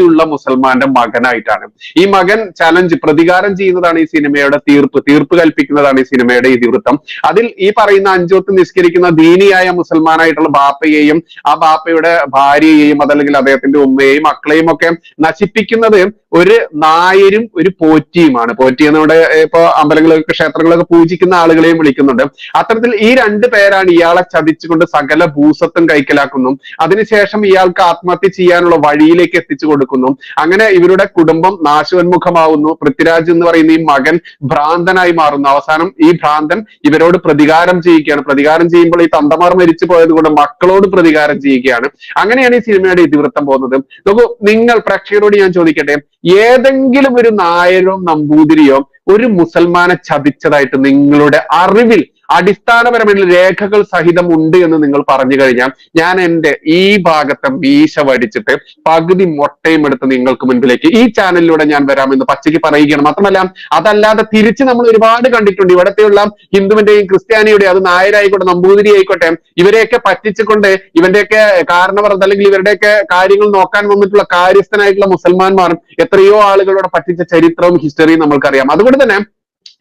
ഉള്ള മുസൽമാന്റെ മകനായിട്ടാണ്. ഈ മകൻ ചലഞ്ച് പ്രതികാരം ചെയ്യുന്നതാണ് ഈ സിനിമയുടെ തീർപ്പ് തീർപ്പ് കൽപ്പിക്കുന്നതാണ് ഈ സിനിമയുടെ ഇതിവൃത്തം. അതിൽ ഈ പറയുന്ന അഞ്ചോത്ത് നിസ്കരിക്കുന്ന ദീനിയായ മുസൽമാനായിട്ടുള്ള ബാപ്പയെയും ആ ബാപ്പയുടെ ഭാര്യയെയും അതല്ലെങ്കിൽ അദ്ദേഹത്തിന്റെ ഉമ്മയെയും മക്കളെയും ഒക്കെ നശിപ്പിക്കുന്നത് ഒരു നായരും ഒരു പോറ്റിയുമാണ്. പോറ്റി നമ്മുടെ ഇപ്പൊ അമ്പലങ്ങളൊക്കെ ക്ഷേത്രങ്ങളൊക്കെ പൂജിക്കുന്ന ആളുകളെയും വിളിക്കുന്നുണ്ട്. അത്തരത്തിൽ ഈ രണ്ട് പേരാണ് ഇയാളെ ചതിച്ചുകൊണ്ട് സകല ഭൂസത്വം കൈക്കലാക്കുന്നു. അതിനുശേഷം ഇയാൾക്ക് ആത്മഹത്യ ചെയ്യാനുള്ള വഴിയിലേക്ക് എത്തിച്ചു കൊടുക്കുന്നു. അങ്ങനെ ഇവരുടെ കുടുംബം നാശോന്മുഖമാവുന്നു. പൃഥ്വിരാജ് എന്ന് പറയുന്ന ഈ മകൻ ഭ്രാന്തനായി മാറുന്നു. അവസാനം ഈ ഭ്രാന്തൻ ഇവരോട് പ്രതികാരം ചെയ്യുകയാണ്. പ്രതികാരം ചെയ്യുമ്പോൾ ഈ തന്തമാർ മരിച്ചു പോയത് കൊണ്ട് മക്കളോട് പ്രതികാരം ചെയ്യുകയാണ്. അങ്ങനെയാണ് ഈ സിനിമയുടെ ഇതിവൃത്തം പോകുന്നത്. നോക്കൂ നിങ്ങൾ പ്രേക്ഷകരോട് ഞാൻ ചോദിക്കട്ടെ ഏതെങ്കിലും ഒരു നായരോ നമ്പൂതിരിയോ ഒരു മുസൽമാനെ ചതിച്ചതായിട്ട് നിങ്ങളുടെ അറിവിൽ അടിസ്ഥാനപരമായ രേഖകൾ സഹിതം ഉണ്ട് എന്ന് നിങ്ങൾ പറഞ്ഞു കഴിഞ്ഞാൽ ഞാൻ എന്റെ ഈ ഭാഗത്തെ മീശ വടിച്ചിട്ട് പകുതി മുട്ടയും എടുത്ത് നിങ്ങൾക്ക് മുൻപിലേക്ക് ഈ ചാനലിലൂടെ ഞാൻ വരാമെന്ന് പച്ചയ്ക്ക് പറയുകയാണ്. മാത്രമല്ല അതല്ലാതെ തിരിച്ച് നമ്മൾ ഒരുപാട് കണ്ടിട്ടുണ്ട്. ഇവിടത്തെയുള്ള ഹിന്ദുവിന്റെയും ക്രിസ്ത്യാനിയുടെയും അത് നായരായിക്കോട്ടെ നമ്പൂതിരി ആയിക്കോട്ടെ ഇവരെയൊക്കെ പറ്റിച്ചുകൊണ്ട് ഇവന്റെയൊക്കെ കാരണവർദ്ധ അല്ലെങ്കിൽ ഇവരുടെയൊക്കെ കാര്യങ്ങൾ നോക്കാൻ വന്നിട്ടുള്ള കാര്യസ്ഥനായിട്ടുള്ള മുസൽമാന്മാരും എത്രയോ ആളുകളോട് പറ്റിച്ച ചരിത്രവും ഹിസ്റ്ററിയും നമുക്കറിയാം അതുകൊണ്ട് തന്നെ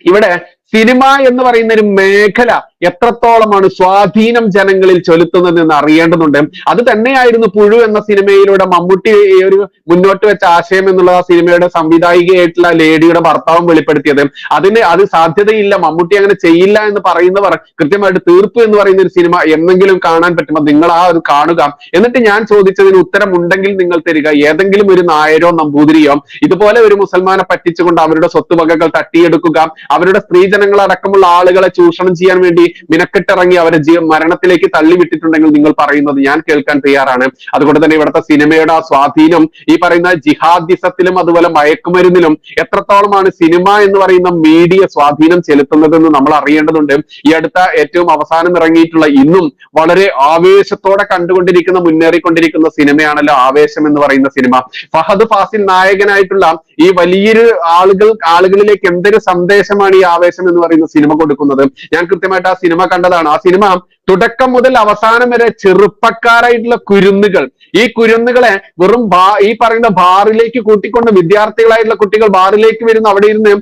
ഇവിടെ സിനിമ എന്ന് പറയുന്ന ഒരു മേഖല എത്രത്തോളമാണ് സ്വാധീനം ജനങ്ങളിൽ ചെലുത്തുന്നത് എന്ന് അറിയേണ്ടതുണ്ട്. അത് തന്നെയായിരുന്നു പുഴു എന്ന സിനിമയിലൂടെ മമ്മൂട്ടി ഒരു മുന്നോട്ട് വെച്ച ആശയം എന്നുള്ള ആ സിനിമയുടെ സംവിധായികയായിട്ടുള്ള ലേഡിയുടെ ഭർത്താവും വെളിപ്പെടുത്തിയത്. അതിന് അത് സാധ്യതയില്ല. മമ്മൂട്ടി അങ്ങനെ ചെയ്യില്ല എന്ന് പറയുന്നവർ കൃത്യമായിട്ട് തീർപ്പ് എന്ന് പറയുന്ന ഒരു സിനിമ എന്നെങ്കിലും കാണാൻ പറ്റുമ്പോൾ നിങ്ങൾ ആ ഒരു കാണുക. എന്നിട്ട് ഞാൻ ചോദിച്ചതിന് ഉത്തരം ഉണ്ടെങ്കിൽ നിങ്ങൾ തരിക. ഏതെങ്കിലും ഒരു നായരോ നമ്പൂതിരിയോ ഇതുപോലെ ഒരു മുസൽമാനെ പറ്റിച്ചുകൊണ്ട് അവരുടെ സ്വത്തുവകകൾ തട്ടിയെടുക്കുക. അവരുടെ സ്ത്രീജനങ്ങൾ അടക്കമുള്ള ആളുകളെ ചൂഷണം ചെയ്യാൻ വേണ്ടി മിനക്കെട്ടിറങ്ങി അവരെ ജീവ മരണത്തിലേക്ക് തള്ളിവിട്ടിട്ടുണ്ടെങ്കിൽ നിങ്ങൾ പറയുന്നത് ഞാൻ കേൾക്കാൻ തയ്യാറാണ്. അതുകൊണ്ട് തന്നെ ഇവിടുത്തെ സിനിമയുടെ ആ സ്വാധീനം ഈ പറയുന്ന ജിഹാദിസത്തിലും അതുപോലെ മയക്കുമരുന്നിലും എത്രത്തോളമാണ് സിനിമ എന്ന് പറയുന്ന മീഡിയ സ്വാധീനം ചെലുത്തുന്നതെന്ന് നമ്മൾ അറിയേണ്ടതുണ്ട്. ഈ അടുത്ത ഏറ്റവും അവസാനം ഇറങ്ങിയിട്ടുള്ള ഇന്നും വളരെ ആവേശത്തോടെ കണ്ടുകൊണ്ടിരിക്കുന്ന മുന്നേറിക്കൊണ്ടിരിക്കുന്ന സിനിമയാണല്ലോ ആവേശം എന്ന് പറയുന്ന സിനിമ. ഫഹദ് ഫാസിൽ നായകനായിട്ടുള്ള ഈ വലിയൊരു ആളുകൾ ആളുകളിലേക്ക് എന്തൊരു സന്ദേശമാണ് ഈ ആവേശം എന്ന് പറയുന്ന സിനിമ കൊടുക്കുന്നത്? ഞാൻ കൃത്യമായിട്ട് ആ സിനിമ കണ്ടതാണ്. ആ സിനിമ തുടക്കം മുതൽ അവസാനം വരെ ചെറുപ്പക്കാരായിട്ടുള്ള കുരുന്നുകൾ. ഈ കുരുന്നുകളെ വെറും ബാ ഈ പറയുന്ന ബാറിലേക്ക് കൂട്ടിക്കൊണ്ട് വിദ്യാർത്ഥികളായിട്ടുള്ള കുട്ടികൾ ബാറിലേക്ക് വരുന്നു. അവിടെ ഇരുന്ന്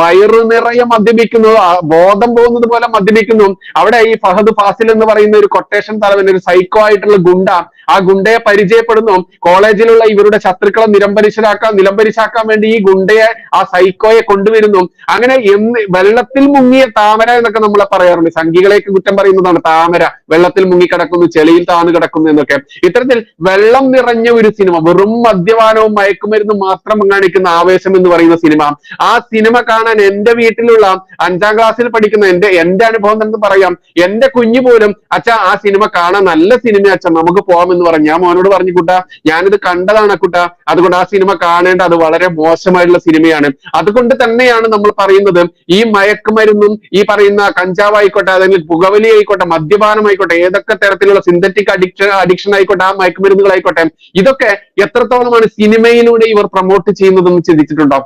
വയറു നിറയെ മദ്യപിക്കുന്നു. ബോധം പോകുന്നത് പോലെ മദ്യപിക്കുന്നു. അവിടെ ഈ ഫഹദ് ഫാസിൽ എന്ന് പറയുന്ന ഒരു കൊട്ടേഷൻ തലവൻ ഒരു സൈക്കോ ആയിട്ടുള്ള ഗുണ്ട ആ ഗുണ്ടയെ പരിചയപ്പെടുന്നു. കോളേജിലുള്ള ഇവരുടെ ശത്രുക്കളെ നിരംപരിശരാക്കാൻ നിലംപരിശാക്കാൻ വേണ്ടി ഈ ഗുണ്ടയെ ആ സൈക്കോയെ കൊണ്ടുവരുന്നു. അങ്ങനെ എന്ന് വെള്ളത്തിൽ മുങ്ങിയ താമര എന്നൊക്കെ നമ്മളെ പറയാറുണ്ട്. സംഘികളെയൊക്കെ കുറ്റം പറയുന്നതാണ്. താമര വെള്ളത്തിൽ മുങ്ങിക്കിടക്കുന്നു ചെളിയിൽ താന്നു കിടക്കുന്നു എന്നൊക്കെ. ഇത്തരത്തിൽ വെള്ളം നിറഞ്ഞ ഒരു സിനിമ വെറും മദ്യപാനവും മയക്കുമരുന്നും മാത്രം കാണിക്കുന്ന ആവേശം എന്ന് പറയുന്ന സിനിമ. ആ സിനിമ കാണാൻ എന്റെ വീട്ടിലുള്ള അഞ്ചാം ക്ലാസ്സിൽ പഠിക്കുന്ന എന്റെ എന്റെ അനുഭവം എന്ന് പറയാം. എന്റെ കുഞ്ഞു പോലും അച്ഛ ആ സിനിമ കാണാൻ നല്ല സിനിമ അച്ഛൻ നമുക്ക് പോവാം എന്ന് പറഞ്ഞു ഞാൻ മോനോട് പറഞ്ഞു കുട്ടാ ഞാനിത് കണ്ടതാണ് കുട്ട. അതുകൊണ്ട് ആ സിനിമ കാണേണ്ട അത് വളരെ മോശമായിട്ടുള്ള സിനിമയാണ്. അതുകൊണ്ട് തന്നെയാണ് നമ്മൾ പറയുന്നത് ഈ മയക്കുമരുന്നും ഈ പറയുന്ന കഞ്ചാവ് ആയിക്കോട്ടെ അല്ലെങ്കിൽ പുകവലി ആയിക്കോട്ടെ മദ്യപാനം ആയിക്കോട്ടെ ഏതൊക്കെ തരത്തിലുള്ള സിന്തറ്റിക് അഡിക്ഷൻ അഡിക്ഷൻ ആയിക്കോട്ടെ ആ മയക്കുമരുന്നുകളായിക്കോട്ടെ ഇതൊക്കെ എത്രത്തോളമാണ് സിനിമയിലൂടെ ഇവർ പ്രൊമോട്ട് ചെയ്യുന്നതെന്ന് ചിന്തിച്ചിട്ടുണ്ടോ?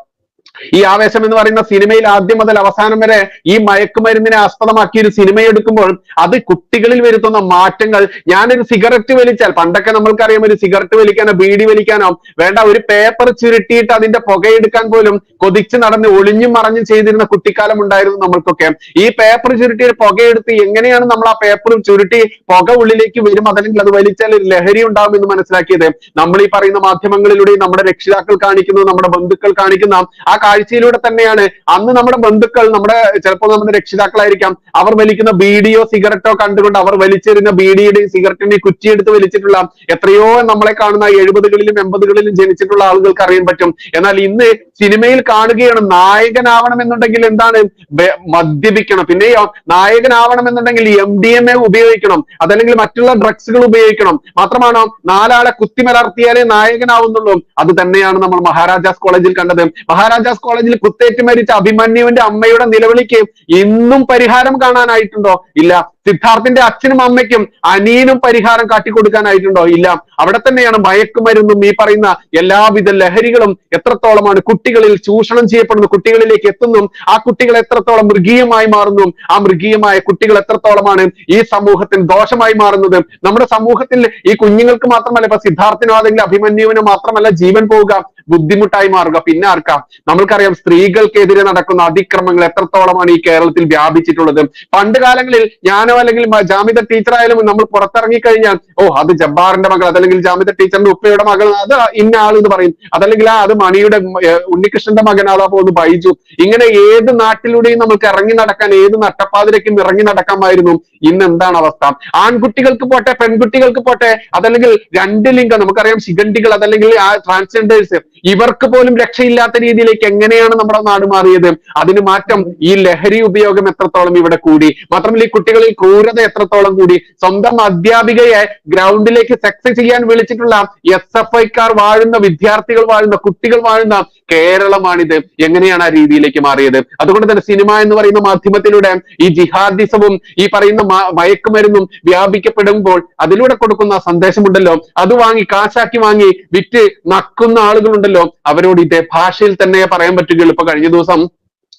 ഈ ആവേശം എന്ന് പറയുന്ന സിനിമയിൽ ആദ്യം മുതൽ അവസാനം വരെ ഈ മയക്കുമരുന്നിനെ ആസ്പദമാക്കി ഒരു സിനിമ എടുക്കുമ്പോൾ അത് കുട്ടികളിൽ വരുത്തുന്ന മാറ്റങ്ങൾ. ഞാനൊരു സിഗരറ്റ് വലിച്ചാൽ പണ്ടൊക്കെ നമ്മൾക്കറിയാം ഒരു സിഗരറ്റ് വലിക്കാനോ ബീഡി വലിക്കാനോ വേണ്ട ഒരു പേപ്പർ ചുരുട്ടിയിട്ട് അതിന്റെ പുകയെടുക്കാൻ പോലും കൊതിച്ച് നടന്ന് ഒളിഞ്ഞും മറഞ്ഞും ചെയ്തിരുന്ന കുട്ടിക്കാലം ഉണ്ടായിരുന്നു നമ്മൾക്കൊക്കെ. ഈ പേപ്പർ ചുരുട്ടി പുകയെടുത്ത് എങ്ങനെയാണ് നമ്മൾ ആ പേപ്പർ ചുരുട്ടി പുക ഉള്ളിലേക്ക് വരും? അതല്ലെങ്കിൽ അത് വലിച്ചാൽ ഒരു ലഹരി ഉണ്ടാവും എന്ന് മനസ്സിലാക്കിയത്. നമ്മൾ ഈ പറയുന്ന മാധ്യമങ്ങളിലൂടെ നമ്മുടെ രക്ഷിതാക്കൾ കാണിക്കുന്നു നമ്മുടെ ബന്ധുക്കൾ കാണിക്കുന്ന ആ കാഴ്ചയിലൂടെ തന്നെയാണ്. അന്ന് നമ്മുടെ ബന്ധുക്കൾ നമ്മുടെ ചിലപ്പോൾ നമ്മുടെ രക്ഷിതാക്കളായിരിക്കാം അവർ വലിക്കുന്ന ബീഡിയോ സിഗരറ്റോ കണ്ടുകൊണ്ട് അവർ വലിച്ചെറിയുന്ന ബീഡിയുടെയും സിഗരറ്റിന്റെയും കുറ്റിയെടുത്ത് വലിച്ചിട്ടുള്ള എത്രയോ നമ്മളെ കാണുന്ന എഴുപതുകളിലും എൺപതുകളിലും ജനിച്ചിട്ടുള്ള ആളുകൾക്ക് അറിയാൻ പറ്റും. എന്നാൽ ഇന്ന് സിനിമയിൽ കാണുകയാണ് നായകനാവണം എന്നുണ്ടെങ്കിൽ എന്താണ്? മദ്യപിക്കണം. പിന്നെയോ നായകനാവണം എന്നുണ്ടെങ്കിൽ എം ഡി എം എ ഉപയോഗിക്കണം. അതല്ലെങ്കിൽ മറ്റുള്ള ഡ്രഗ്സുകൾ ഉപയോഗിക്കണം. മാത്രമാണോ നാലാളെ കുത്തിമലർത്തിയാലേ നായകനാവുന്നുള്ളൂ? അത് തന്നെയാണ് നമ്മൾ മഹാരാജാസ് കോളേജിൽ കണ്ടത്. മഹാരാജാസ് ആർട്സ് കോളേജിൽ കുത്തേറ്റ് മരിച്ച അഭിമന്യുവിന്റെ അമ്മയുടെ നിലവിളിക്ക് ഇന്നും പരിഹാരം കാണാനായിട്ടുണ്ടോ? ഇല്ല. സിദ്ധാർത്ഥിന്റെ അച്ഛനും അമ്മയ്ക്കും അനിയനും പരിഹാരം കാട്ടിക്കൊടുക്കാനായിട്ടുണ്ടോ? ഇല്ല. അവിടെ തന്നെയാണ് മയക്കുമരുന്നും ഈ പറയുന്ന എല്ലാവിധ ലഹരികളും എത്രത്തോളമാണ് കുട്ടികളിൽ ചൂഷണം ചെയ്യപ്പെടുന്നു കുട്ടികളിലേക്ക് എത്തുന്നു. ആ കുട്ടികൾ എത്രത്തോളം മൃഗീയമായി മാറുന്നു? ആ മൃഗീയമായ കുട്ടികൾ എത്രത്തോളമാണ് ഈ സമൂഹത്തിന് ദോഷമായി മാറുന്നത്? നമ്മുടെ സമൂഹത്തിൽ ഈ കുഞ്ഞുങ്ങൾക്ക് മാത്രമല്ല ഇപ്പൊ സിദ്ധാർത്ഥിനോ അല്ലെങ്കിൽ അഭിമന്യുവിനോ മാത്രമല്ല ജീവൻ പോവുക ബുദ്ധിമുട്ടായി മാറുക. പിന്നെ ആർക്കാം? നമ്മൾക്കറിയാം സ്ത്രീകൾക്കെതിരെ നടക്കുന്ന അതിക്രമങ്ങൾ എത്രത്തോളമാണ് ഈ കേരളത്തിൽ വ്യാപിച്ചിട്ടുള്ളത്. പണ്ട് കാലങ്ങളിൽ ഞാനോ അല്ലെങ്കിൽ ജാമിത ടീച്ചറായാലും നമ്മൾ പുറത്തിറങ്ങി കഴിഞ്ഞാൽ ഓ അത് ജബ്ബാറിന്റെ മകൾ അതല്ലെങ്കിൽ ജാമിത ടീച്ചറിന്റെ ഉപ്പയുടെ മകൾ അത് ഇന്ന ആൾ എന്ന് പറയും. അതല്ലെങ്കിൽ ആ അത് മണിയുടെ ഉണ്ണികൃഷ്ണന്റെ മകനാളാ പോകുന്നു ബൈജു. ഇങ്ങനെ ഏത് നാട്ടിലൂടെയും നമുക്ക് ഇറങ്ങി നടക്കാൻ ഏത് നട്ടപ്പാതിരക്കും ഇറങ്ങി നടക്കാമായിരുന്നു. ഇന്ന് എന്താണ് അവസ്ഥ? ആൺകുട്ടികൾക്ക് പോട്ടെ പെൺകുട്ടികൾക്ക് പോട്ടെ അതല്ലെങ്കിൽ രണ്ട് ലിംഗം നമുക്കറിയാം ശിഖണ്ഡികൾ അതല്ലെങ്കിൽ ആ ട്രാൻസ്ജെൻഡേഴ്സ് ഇവർക്ക് പോലും രക്ഷയില്ലാത്ത രീതിയിലേക്ക് എങ്ങനെയാണ് നമ്മുടെ നാട് മാറിയത്? അതിന് മാറ്റം ഈ ലഹരി ഉപയോഗം എത്രത്തോളം ഇവിടെ കൂടി? മാത്രമല്ല ഈ കുട്ടികളിൽ ക്രൂരത എത്രത്തോളം കൂടി? സ്വന്തം അധ്യാപികയെ ഗ്രൗണ്ടിലേക്ക് സെക്സ് ചെയ്യാൻ വിളിച്ചിട്ടുള്ള എസ് എഫ് ഐക്കാർ വാഴുന്ന വിദ്യാർത്ഥികൾ വാഴുന്ന കുട്ടികൾ വാഴുന്ന കേരളമാണിത്. എങ്ങനെയാണ് ആ രീതിയിലേക്ക് മാറിയത്? അതുകൊണ്ട് തന്നെ സിനിമ എന്ന് പറയുന്ന മാധ്യമത്തിലൂടെ ഈ ജിഹാദിസവും ഈ പറയുന്ന മയക്കുമരുന്നും വ്യാപിക്കപ്പെടുമ്പോൾ അതിലൂടെ കൊടുക്കുന്ന സന്ദേശമുണ്ടല്ലോ. അത് വാങ്ങി കാശാക്കി വാങ്ങി വിറ്റ് നക്കുന്ന ആളുകളുണ്ടല്ലോ. അവരോട് ഇതേ ഭാഷയിൽ തന്നെ പറയാൻ പറ്റുകയുള്ളൂ. ഇപ്പൊ കഴിഞ്ഞ ദിവസം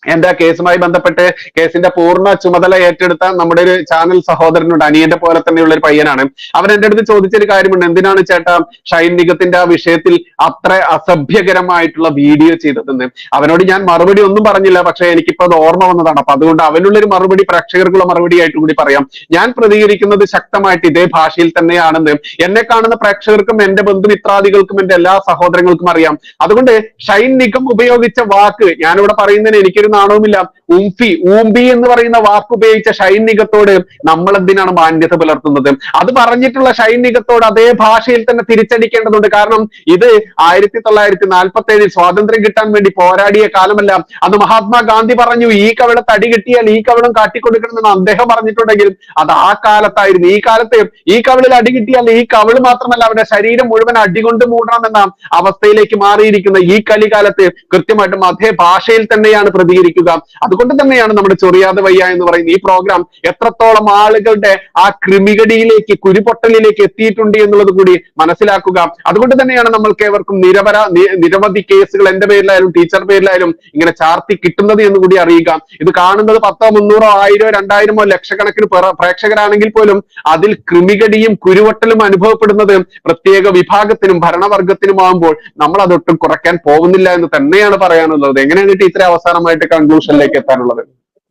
എന്റെ കേസുമായി ബന്ധപ്പെട്ട് കേസിന്റെ പൂർണ ചുമതല ഏറ്റെടുത്ത നമ്മുടെ ഒരു ചാനൽ സഹോദരനുണ്ട് അനിയന്റെ പോലെ തന്നെയുള്ള ഒരു പയ്യനാണ്. അവൻ എന്റെ അടുത്ത് ചോദിച്ചൊരു കാര്യമുണ്ട്. എന്തിനാണ് ചേട്ടാ ഷൈൻ നിഗത്തിന്റെ ആ വിഷയത്തിൽ അത്ര അസഭ്യകരമായിട്ടുള്ള വീഡിയോ ചെയ്തതെന്ന്? അവനോട് ഞാൻ മറുപടി ഒന്നും പറഞ്ഞില്ല പക്ഷെ എനിക്കിപ്പോ അത് ഓർമ്മ വന്നതാണ്. അപ്പൊ അതുകൊണ്ട് അവനുള്ള ഒരു മറുപടി പ്രേക്ഷകർക്കുള്ള മറുപടി ആയിട്ട് കൂടി പറയാം. ഞാൻ പ്രതികരിക്കുന്നത് ശക്തമായിട്ട് ഇതേ ഭാഷയിൽ തന്നെയാണെന്ന് എന്നെ കാണുന്ന പ്രേക്ഷകർക്കും എന്റെ ബന്ധുമിത്രാദികൾക്കും എന്റെ എല്ലാ സഹോദരങ്ങൾക്കും അറിയാം. അതുകൊണ്ട് ഷൈൻ നിഗം ഉപയോഗിച്ച വാക്ക് ഞാനിവിടെ പറയുന്നതിന് എനിക്കൊരു നാണവുമില്ല. ഉംഫി ഊമ്പി എന്ന് പറയുന്ന വാക്ക് ഉപയോഗിച്ച ഷൈനികത്തോട് നമ്മൾ എന്തിനാണ് മാന്യത പുലർത്തുന്നത്? അത് പറഞ്ഞിട്ടുള്ള ഷൈനികത്തോട് അതേ ഭാഷയിൽ തന്നെ തിരിച്ചടിക്കേണ്ടതുണ്ട്. കാരണം ഇത് ആയിരത്തി തൊള്ളായിരത്തി നാൽപ്പത്തി ഏഴിൽ സ്വാതന്ത്ര്യം കിട്ടാൻ വേണ്ടി പോരാടിയ കാലമല്ല. അന്ന് മഹാത്മാഗാന്ധി പറഞ്ഞു ഈ കവിള തടി കിട്ടിയാൽ ഈ കവിളം കാട്ടിക്കൊടുക്കണമെന്ന് അദ്ദേഹം പറഞ്ഞിട്ടുണ്ടെങ്കിൽ അത് ആ കാലത്തായിരുന്നു. ഈ കാലത്ത് ഈ കവിളിൽ അടി കിട്ടിയാൽ ഈ കവിൾ മാത്രമല്ല അവരുടെ ശരീരം മുഴുവൻ അടികൊണ്ട് മൂടണമെന്ന അവസ്ഥയിലേക്ക് മാറിയിരിക്കുന്ന ഈ കലികാലത്ത് കൃത്യമായിട്ടും അതേ ഭാഷയിൽ തന്നെയാണ് പ്രതികരിക്കുക. അതുകൊണ്ട് തന്നെയാണ് നമ്മുടെ ചൊറിയാതെ വയ്യ എന്ന് പറയുന്ന ഈ പ്രോഗ്രാം എത്രത്തോളം ആളുകളുടെ ആ കൃമികടിയിലേക്ക് കുരുപൊട്ടലിലേക്ക് എത്തിയിട്ടുണ്ട് എന്നുള്ളത് കൂടി മനസ്സിലാക്കുക. അതുകൊണ്ട് തന്നെയാണ് നമ്മൾക്ക് ഏവർക്കും നിരവര നിരവധി കേസുകൾ എന്റെ പേരിലായാലും ടീച്ചർ പേരിലായാലും ഇങ്ങനെ ചാർത്തി കിട്ടുന്നത് എന്ന് കൂടി അറിയുക. ഇത് കാണുന്നത് പത്തോ മുന്നൂറോ ആയിരോ രണ്ടായിരമോ ലക്ഷക്കണക്കിന് പ്രേക്ഷകരാണെങ്കിൽ പോലും അതിൽ കൃമികടിയും കുരുവട്ടലും അനുഭവപ്പെടുന്നത് പ്രത്യേക വിഭാഗത്തിനും ഭരണവർഗത്തിനുമാകുമ്പോൾ നമ്മൾ അതൊട്ടും കുറയ്ക്കാൻ പോകുന്നില്ല എന്ന് തന്നെയാണ് പറയാനുള്ളത്. എങ്ങനെയാണ് ടീച്ചറെ അവസാനമായിട്ട് കൺക്ലൂഷനിലേക്ക് എത്താനുള്ളത്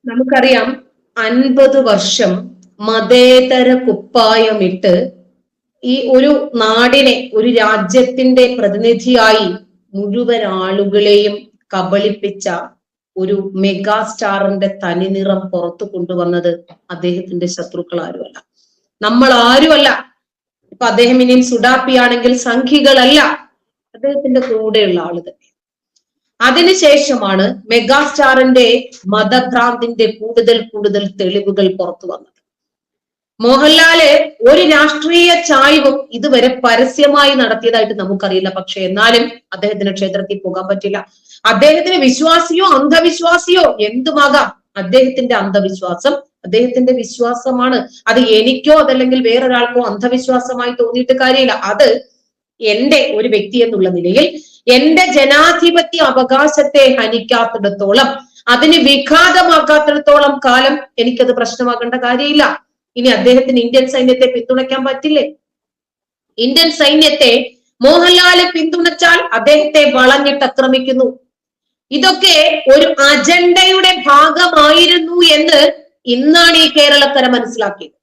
നമുക്കറിയാം അൻപത് വർഷം മതേതര കുപ്പായമിട്ട് ഈ ഒരു നാടിനെ ഒരു രാജ്യത്തിന്റെ പ്രതിനിധിയായി മുഴുവൻ ആളുകളെയും കബളിപ്പിച്ച ഒരു മെഗാ സ്റ്റാറിന്റെ തനിനിറം പുറത്തു കൊണ്ടുവന്നത് അദ്ദേഹത്തിന്റെ ശത്രുക്കൾ ആരുമല്ല നമ്മൾ ആരുമല്ല ഇപ്പൊ അദ്ദേഹം ഇനിയും സുഡാപ്പിയാണെങ്കിൽ സംഘികളല്ല. അദ്ദേഹത്തിന്റെ കൂടെയുള്ള ആൾ തന്നെ അതിനുശേഷമാണ് മെഗാസ്റ്റാറിന്റെ മതഭ്രാന്തിന്റെ കൂടുതൽ കൂടുതൽ തെളിവുകൾ പുറത്തു വന്നത്. മോഹൻലാൽ ഒരു രാഷ്ട്രീയ ചായ്വും ഇതുവരെ പരസ്യമായി നടത്തിയതായിട്ട് നമുക്കറിയില്ല. പക്ഷെ എന്നാലും അദ്ദേഹത്തിന് ക്ഷേത്രത്തിൽ പോകാൻ പറ്റില്ല. അദ്ദേഹത്തിന് വിശ്വാസിയോ അന്ധവിശ്വാസിയോ എന്തുമാകാം? അദ്ദേഹത്തിന്റെ അന്ധവിശ്വാസം അദ്ദേഹത്തിന്റെ വിശ്വാസമാണ്. അത് എനിക്കോ അതല്ലെങ്കിൽ വേറൊരാൾക്കോ അന്ധവിശ്വാസമായി തോന്നിയിട്ട് കാര്യമില്ല. അത് എന്റെ ഒരു വ്യക്തി എന്നുള്ള നിലയിൽ എന്റെ ജനാധിപത്യ അവകാശത്തെ ഹനിക്കാത്തിടത്തോളം അതിന് വിഘാതമാക്കാത്തിടത്തോളം കാലം എനിക്കത് പ്രശ്നമാക്കേണ്ട കാര്യമില്ല. ഇനി അദ്ദേഹത്തിന് ഇന്ത്യൻ സൈന്യത്തെ പിന്തുണയ്ക്കാൻ പറ്റില്ലേ? ഇന്ത്യൻ സൈന്യത്തെ മോഹൻലാൽ പിന്തുണച്ചാൽ അദ്ദേഹത്തെ വളഞ്ഞിട്ട് ആക്രമിക്കുന്നു. ഇതൊക്കെ ഒരു അജണ്ടയുടെ ഭാഗമായിരുന്നു എന്ന് ഇന്നാണ് ഈ കേരളക്കര മനസ്സിലാക്കിയത്.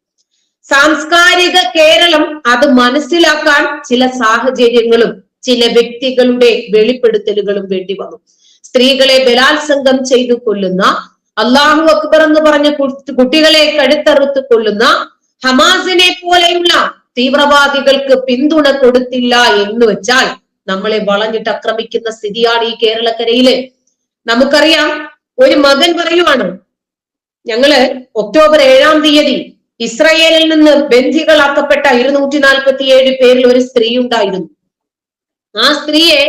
സാംസ്കാരിക കേരളം അത് മനസ്സിലാക്കാൻ ചില സാഹചര്യങ്ങളും ചില വ്യക്തികളുടെ വെളിപ്പെടുത്തലുകളും വേണ്ടി വന്നു. സ്ത്രീകളെ ബലാത്സംഗം ചെയ്തു കൊല്ലുന്ന അള്ളാഹു അക്ബർ എന്ന് പറഞ്ഞ കുട്ടികളെ കഴുത്തറുത്ത് കൊല്ലുന്ന ഹമാസിനെ പോലെയുള്ള തീവ്രവാദികൾക്ക് പിന്തുണ കൊടുത്തില്ല എന്ന് വെച്ചാൽ നമ്മളെ വളഞ്ഞിട്ട് ആക്രമിക്കുന്ന സ്ഥിതിയാണ് ഈ കേരളക്കരയിൽ. നമുക്കറിയാം ഒരു മകൻ പറയുവാണ് ഞങ്ങൾ ഒക്ടോബർ ഏഴാം തീയതി ഇസ്രയേലിൽ നിന്ന് ബന്ധികളാക്കപ്പെട്ട ഇരുന്നൂറ്റി നാൽപ്പത്തി ഏഴ് പേരിൽ ഒരു സ്ത്രീ ഉണ്ടായിരുന്നു. ആ സ്ത്രീയെ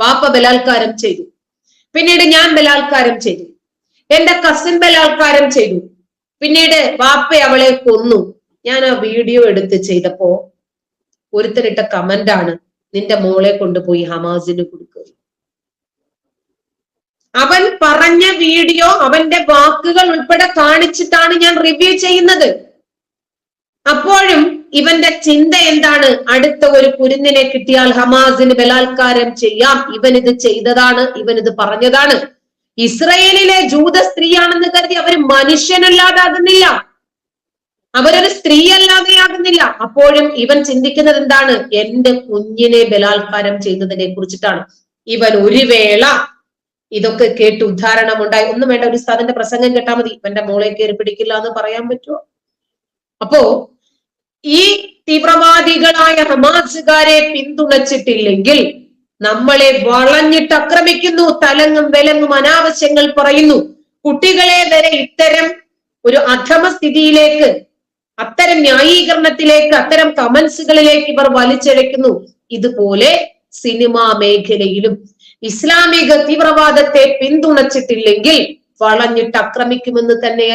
വാപ്പ ബലാത്കാരം ചെയ്തു. പിന്നീട് ഞാൻ ബലാത്കാരം ചെയ്തു. എന്റെ കസിൻ ബലാത്കാരം ചെയ്തു. പിന്നീട് വാപ്പ അവളെ കൊന്നു. ഞാൻ ആ വീഡിയോ എടുത്ത് ചെയ്തപ്പോ ഒരുത്തരിട്ട കമന്റ് ആണ് നിന്റെ മോളെ കൊണ്ടുപോയി ഹമാസിന് കൊടുക്കുക. അവൻ പറഞ്ഞ വീഡിയോ അവന്റെ വാക്കുകൾ ഉൾപ്പെടെ കാണിച്ചിട്ടാണ് ഞാൻ റിവ്യൂ ചെയ്യുന്നത്. അപ്പോഴും ഇവന്റെ ചിന്ത എന്താണ്? അടുത്ത ഒരു കുരുന്നിനെ കിട്ടിയാൽ ഹമാസിന് ബലാത്കാരം ചെയ്യാം. ഇവൻ ഇത് ചെയ്തതാണ് ഇവൻ ഇത് പറഞ്ഞതാണ്. ഇസ്രയേലിലെ ജൂത സ്ത്രീയാണെന്ന് കരുതി അവർ മനുഷ്യനല്ലാതാകുന്നില്ല. അവരൊരു സ്ത്രീ അല്ലാതെയാകുന്നില്ല അപ്പോഴും ഇവൻ ചിന്തിക്കുന്നത് എന്താണ്? എന്റെ കുഞ്ഞിനെ ബലാത്കാരം ചെയ്തതിനെ കുറിച്ചിട്ടാണ്. ഇവൻ ഒരു വേള. ഇതൊക്കെ കേട്ട് ഉദ്ധാരണം ഉണ്ടായി ഒന്നും വേണ്ട ഒരു ഉസ്താദിന്റെ പ്രസംഗം കേട്ടാൽ മതി. ഇവന്റെ മോളെ കയറി പിടിക്കില്ല എന്ന് പറയാൻ പറ്റുമോ അപ്പോ ഈ തീവ്രവാദികളായ ഹമാസുകാരെ പിന്തുണച്ചിട്ടില്ലെങ്കിൽ നമ്മളെ വളഞ്ഞിട്ട് ആക്രമിക്കുന്നു തലങ്ങും വിലങ്ങും അനാവശ്യങ്ങൾ പറയുന്നു. കുട്ടികളെ വരെ ഇത്തരം ഒരു അധമ സ്ഥിതിയിലേക്ക് അത്തരം ന്യായീകരണത്തിലേക്ക് അത്തരം കമൻസുകളിലേക്ക് ഇവർ വലിച്ചഴയ്ക്കുന്നു. ഇതുപോലെ സിനിമാ മേഖലയിലും ഇസ്ലാമിക തീവ്രവാദത്തെ പിന്തുണച്ചിട്ടില്ലെങ്കിൽ വളഞ്ഞിട്ട് ആക്രമിക്കുമെന്ന് തന്നെ